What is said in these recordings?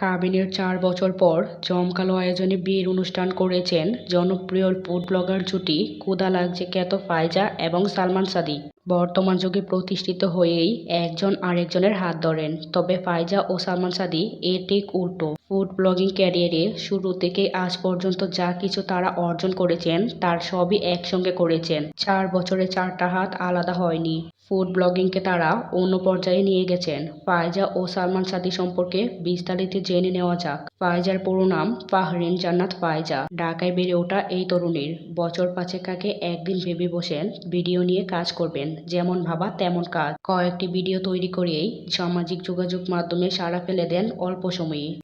কাবিনের চার বছর পর জমকালো আয়োজনে বিয়ের অনুষ্ঠান করেছেন জনপ্রিয় ফুড ব্লগার জুটি। লাগছে খ্যাত ফাইজা এবং সালমান সাদি বর্তমান যুগে প্রতিষ্ঠিত হয়েই একজন আরেকজনের হাত ধরেন। তবে ফাইজা ও সালমান সাদি এর ঠিক উল্টো। ফুড ব্লগিং ক্যারিয়ারে শুরু থেকে আজ পর্যন্ত যা কিছু তারা অর্জন করেছেন, তার সবই একসঙ্গে করেছেন। চার বছরে চারটা হাত আলাদা হয়নি। ফুড ব্লগিংকে তারা অন্য পর্যায়ে নিয়ে গেছেন। ফায়জা ও সালমান সাদি সম্পর্কে বিস্তারিত জেনে নেওয়া যাক। ফায়জার পুরো নাম ফাহরিন জান্নাত ফায়জা ঢাকায় বেড়ে ওঠা এই তরুণীর বছর পাঁচেক আগে একদিন ভেবে বসেন, ভিডিও নিয়ে কাজ করবেন। যেমন ভাবা, তেমন কাজ। কয়েকটি ভিডিও তৈরি করেই সামাজিক যোগাযোগ মাধ্যমে সাড়া ফেলে দেন অল্প সময়ে।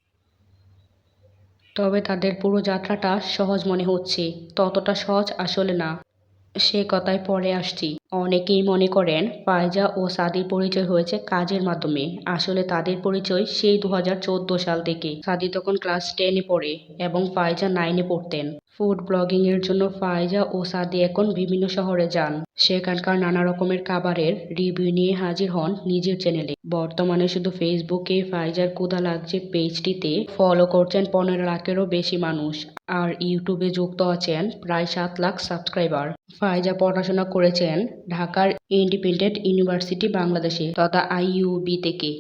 তবে তাদের পুরো যাত্রাটা সহজ মনে হচ্ছে, ততটা সহজ আসলে না। সে কথায় পরে আসছি। অনেকেই মনে করেন ফায়জা ও সাদির পরিচয় হয়েছে কাজের মাধ্যমে। আসলে তাদের পরিচয় সেই দু হাজার চোদ্দ সাল থেকে। সাদি তখন ক্লাস টেনে পড়ে এবং ফায়জা নাইনে পড়তেন। ফুড ব্লগিং এর জন্য ফায়জা ও সাদি এখন বিভিন্ন শহরে যান। সেখানকার নানা রকমের খাবারের রিভিউ নিয়ে হাজির হন নিজের চ্যানেলে। বর্তমানে শুধু ফেসবুকে ফাইজার কুদা লাগছে পেজটিতে। ফলো করছেন পনেরো লাখেরও বেশি মানুষ। আর ইউটিউবে যুক্ত আছেন প্রায় সাত লাখ সাবস্ক্রাইবার। ফাইজা পড়াশোনা করেছেন ঢাকার ইন্ডিপেন্ডেন্ট ইউনিভার্সিটি বাংলাদেশে তথা আইইউবি থেকে।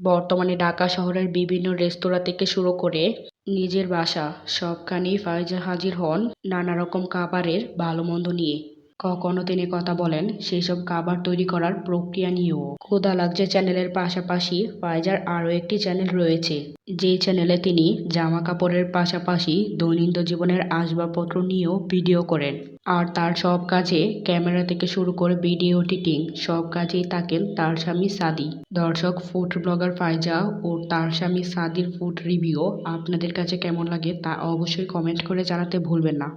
বর্তমানে ঢাকা শহরের বিভিন্ন রেস্তোরাঁ থেকে শুরু করে নিজের বাসা, সবখানেই ফাইজা হাজির হন নানা রকম খাবারের ভালো মন্দ নিয়ে। কখনো তিনি কথা বলেন সেই সব খাবার তৈরি করার প্রক্রিয়া নিয়েও। ক্ষুদা লাগছে চ্যানেলের পাশাপাশি, ফাইজার আরও একটি চ্যানেল রয়েছে, যেই চ্যানেলে তিনি জামা কাপড়ের পাশাপাশি দৈনন্দিন জীবনের আসবাবপত্র নিয়েও ভিডিও করেন। আর তার সব কাজে ক্যামেরা থেকে শুরু করে ভিডিও এডিটিং সব কাজেই থাকেন তার স্বামী সাদি। দর্শক, ফুড ব্লগার ফাইজা ও তার স্বামী সাদির ফুড রিভিউ আপনাদের কাছে কেমন লাগে তা অবশ্যই কমেন্ট করে জানাতে ভুলবেন না।